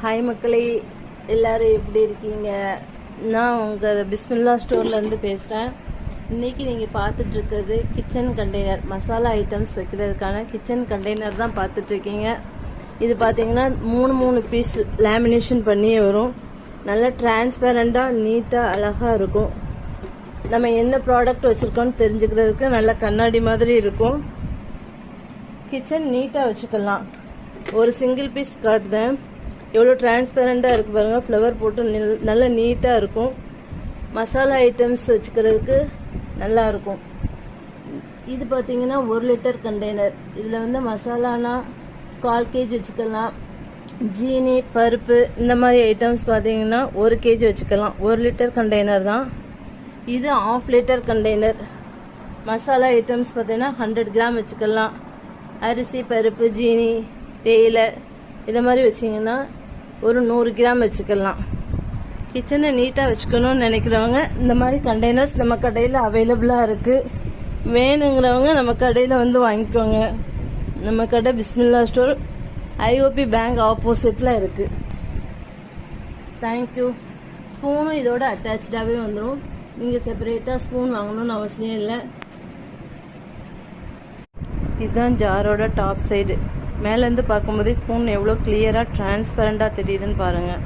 Hi மக்களே. எல்லாரும் எப்படி இருக்கீங்க? நான் உங்கள் பிஸ்மில்லா ஸ்டோர்லேருந்து பேசுகிறேன் இன்றைக்கி நீங்கள் பார்த்துட்ருக்கிறது கிச்சன் கண்டெய்னர் மசாலா ஐட்டம்ஸ் வைக்கிறதுக்கான கிச்சன் கண்டெய்னர் தான் பார்த்துட்ருக்கீங்க. இது பார்த்தீங்கன்னா மூணு மூணு பீஸ் லேமினேஷன் பண்ணியே வரும். நல்லா டிரான்ஸ்பேரண்ட்டாக நீட்டாக அழகாக இருக்கும். நம்ம என்ன ப்ராடக்ட் வச்சுருக்கோம்னு தெரிஞ்சுக்கிறதுக்கு நல்ல கண்ணாடி மாதிரி இருக்கும். கிச்சன் நீட்டாக வச்சுக்கலாம். ஒரு சிங்கிள் பீஸ் காட்டுதேன் எவ்வளோ டிரான்ஸ்பரண்ட்டாக இருக்குது பாருங்கள் ஃப்ளவர் போட்டு நில்- நல்ல நீட்டாக இருக்கும். மசாலா ஐட்டம்ஸ் வச்சுக்கிறதுக்கு நல்லாயிருக்கும் இது பார்த்தீங்கன்னா ஒரு லிட்டர் கண்டெய்னர் இதில் வந்து மசாலானா கால் கேஜி வச்சுக்கலாம். ஜீனி பருப்பு இந்த மாதிரி ஐட்டம்ஸ் பார்த்தீங்கன்னா ஒரு கேஜி வச்சுக்கலாம். ஒரு லிட்டர் கண்டெய்னர் தான். இது half litre container masala items பார்த்தீங்கன்னா ஹண்ட்ரட் கிராம் வச்சுக்கலாம். அரிசி பருப்பு ஜீனி தேயிலை இதை மாதிரி வச்சிங்கன்னா ஒரு நூறு கிராம் வச்சுக்கலாம். கிச்சனை நீட்டாக வச்சுக்கணும்னு நினைக்கிறவங்க இந்த மாதிரி கண்டெய்னர்ஸ் நம்ம கடையில் அவைலபிளாக இருக்குது வேணுங்கிறவங்க நம்ம கடையில் வந்து வாங்கிக்கோங்க. நம்ம கடை பிஸ்மில்லா ஸ்டோர் ஐஓபி பேங்க் ஆப்போசிட்டில் இருக்குது தேங்க்யூ ஸ்பூனும் இதோட அட்டாச்சாகவே வந்துடும் நீங்கள் செப்பரேட்டாக ஸ்பூன் வாங்கணும்னு அவசியம் இல்லை. இதுதான் ஜாரோட டாப் சைடு மேலேருந்து பார்க்கும்போதே ஸ்பூன் எவ்வளோ கிளியராக டிரான்ஸ்பரண்ட்டாக தெரியுதுன்னு பாருங்கள்